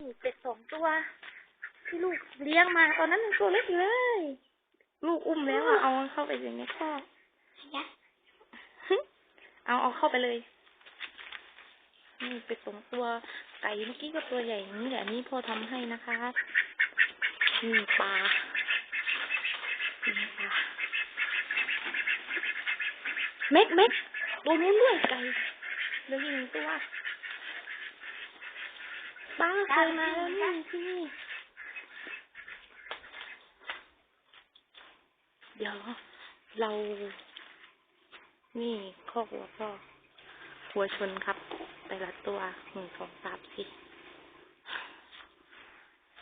นี่เป็ดสองตัว ที่ลูกเลี้ยงมาตอนนั้นยังตัวเล็กเลย ลูกอุ้มแล้วอะเอาเข้าไปอย่างนี้ก็ยักเอาเอาเข้าไปเลย นี่เป็ดสองตัว ไก่เมื่อกี้ก็ตัวใหญ่อย่างนี้แหละนี่พ่อทำให้นะคะนี่ปลาเม็ดเม็ดตัวนู้นด้วยไก่เหลืออีกหนึ่งตัว ป้าเคยมาแล้วนี่ที่นี่ เดี๋ยวเรา นี่ข้อกหัวพ่อหัวชนครับ แต่ละตัวหนึ่งสองสามสี่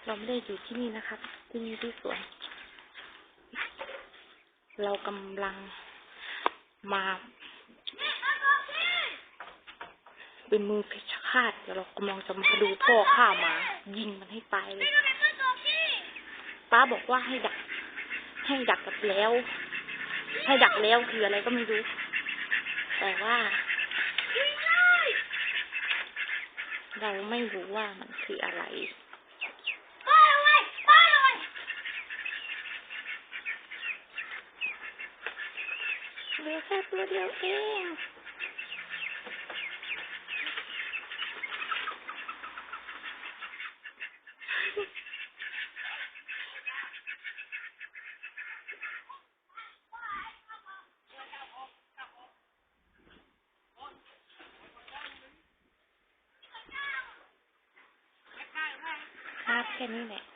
เราไม่ได้อยู่ที่นี่นะครับ ที่นี่ที่สวน เรากำลังมาเป็นมือเพชฌฆาตเดี๋ยวเรากำลังจะมาดูพ่อฆ่าหมา ยิงมันให้ตายเลยป้าบอกว่าให้ดัก ให้ดักกับแล้ว ให้ดักแล้วคืออะไรก็ไม่รู้ แต่ว่า เราไม่รู้ว่ามันคืออะไรเลยป้าเลยเหลือแค่ตัวเดียวเอง 100。